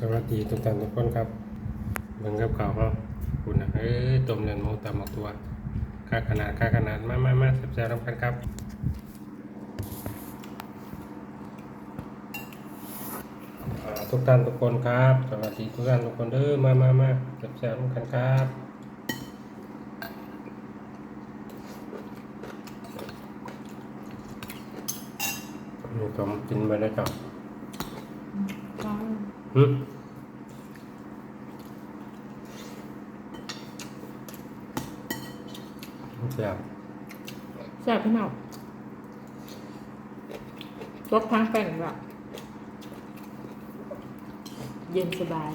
สวัสดีทุกท่านทุกคนครับเบิ่งกับข่าวครับคุณนะเอ้ยต้มเนื้อหมูตำหมกตัวค่าขนาดค่าขนาดมามามาแซ่บๆรับกันครับทุกท่านทุกคนครับสวัสดีทุกท่านทุกคนเด้อมามามาแซ่บๆรับกันครับนี่ผมกินไปแล้วจ้ะ แซ่บแซ่บพี่หน้อกรสทั้งแป้งแบบเย็นสบาย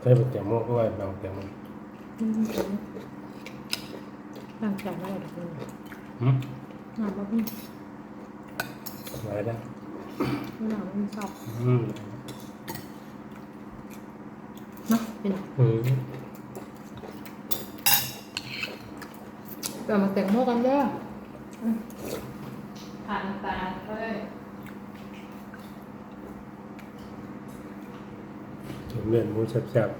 ใช้เป็นแตงโมด้วยบางแตงโมตั้งใจไม่ได้ทุกคนหึงานว่าพี่อะไรได้หนาวไม่ชอบอืมเนาะเป็นอืมเรามาแต่งโม่กันเด้ออืมผ่านตาเฮ้ย ต้ม เนื้อหมูแซ่บๆ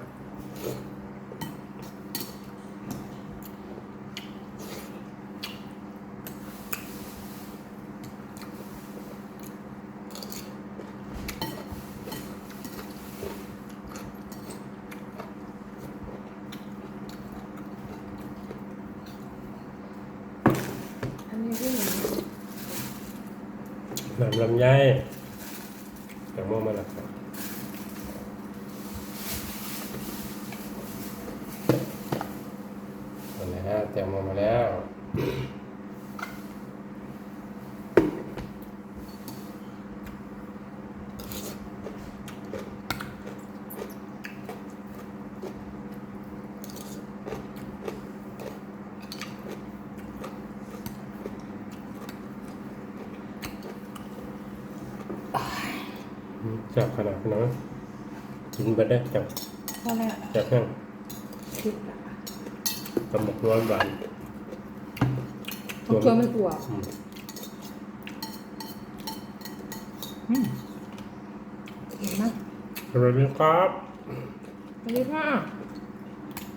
อันนี้ที่หนูน้ำลำไยแตงโมมาแล้วครับมาแล้วแต งโมมาแล้วจับขนาดนั้นกินไปได้จับพอแล้วจับแห้งคิดอะ ตำบักร้อนหวานมันเกลือไม่กลัวอืมอืมเห็นไหมสวัสดีครับสวัสดีค่ะ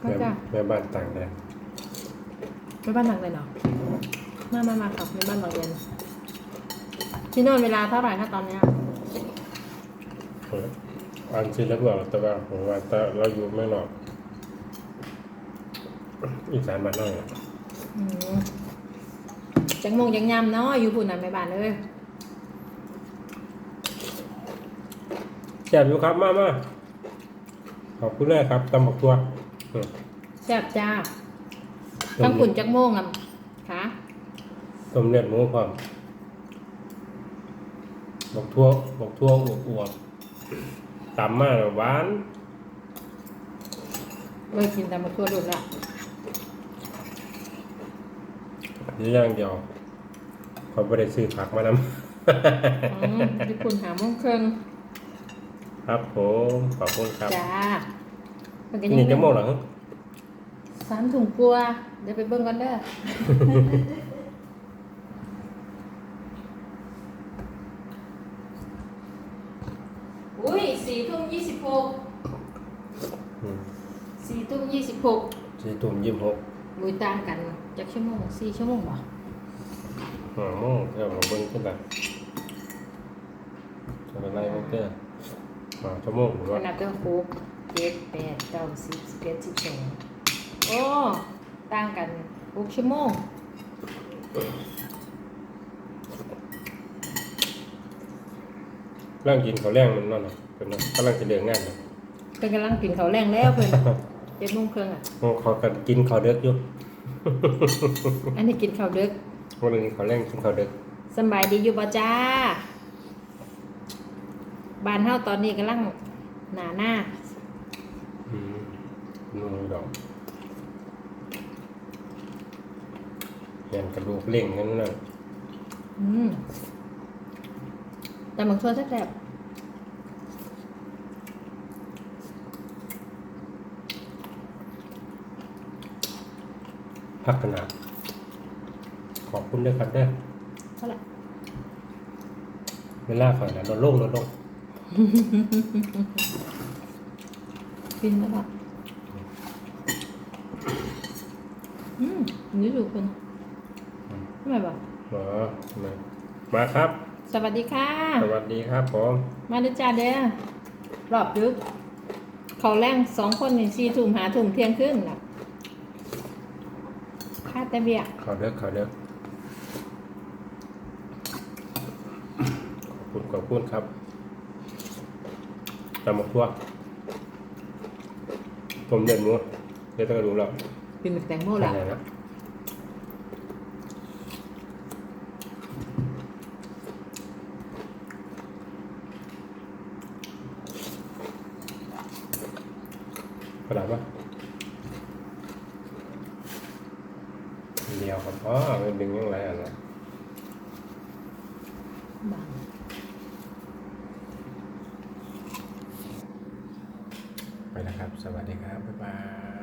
มาแม่จ้ะแม่บ้านต่างแดนไปบ้านหลังเลยเนาะมามามาขับในบ้านหลังเรียนที่นอนเวลาเท่าไหร่คะตอนเนี้ยเอออ่านชื่อแล้วบอกแต่ว่าผมว่าแต่เราอยู่ไม่นอก อีสานบ้านนอกอะอืมจังมงยังยำเนาะอยู่ปุ่นน่ะไม่บ้านเลยแซ่บอยู่ครับมามาขอบคุณเลยครับตำบักตัวอืมแซ่บจ้าต้ทั้มงปุ่นจักโมงอะค่ะต้มเลือดหมูพร้อมบักทั่วบักทั่วอวบๆตำมาแล้วหวาน เลยกินแต่มาตัวดุดละ นี่ย่างเดียวขอยบ่ได้ซื้อผักมาน้ำญี่ปุ่นหาโมงครึ่งครับผมขอบคุณครับ จ้ามันก็ยังนี่จะโมงหรอสามถุงกลัวเดี๋ยวไปเบิ้งกันเด้อุ้ยสี่ทุ่มยี่สิบหกสี่ทุ่มยี่สิบหกสี่ทุ่มยี่สิบหก บุยตามกันจากชั่วโมงสี่ชั่วโมงป่ะห้าโมงเดี๋ยวมาเบิ่งขึ้นกันจะเป็นไรมั้งเต้ห้าชั่วโมงหรือขว่านาดเป็นหกเจ็ดแปดเก้าสิบสิบเอ็ดสิบสองโอ้ต่างกันหกชั่วโมงร่างกินเขาวแรงมันนั่นน่ะเป็นไงกำลังจะเดินงานเลยเป็นกำลังกินข้าวแรงแล้วเพื่อน เจ็ดโมงครึ่งอะเขากันกินข้าวเด็กอยู่ อันนี้กินข้าวดึกวันนึงข้าวแรงกินข้าวเด็กสำบายดีอยู่ป่ะจ้าบ้านเฮาตอนนี้กำลังหนาหน้าอืมนู่นดอกเห็นกระดูกเล่งกันนั่นอืมแต่บางช่วงแซ่บ พักขนาดขอบคุณด้วยครับเด้อๆเท่าไหร่เวลาข่อยนะลดลงลดลงกินแล้วแบบอืมนี่ดูคุณทำไมบอกหมอมามาครับ สวัสดีค่ะ สวัสดีครับผมมาเด้อจ้าเด้อรอบดึกเขาแรงสองคนนี่สี่ถุ่มหาถุ่มเที่ยงขึ้นล่ะค่า แต่เบียกข่าวเด็กข่าวเด็กขอบคุณขอบคุณครับตำหมกทั่วผมเด่นมัวเดี๋ยวต้องดูแล้วกินแตงโมละอะไรนะกระดาษปะ เดียวครับอ๋อมันดึงยังไงอะนะบางไปแล้วครับ สวัสดีครับ บ๊ายบาย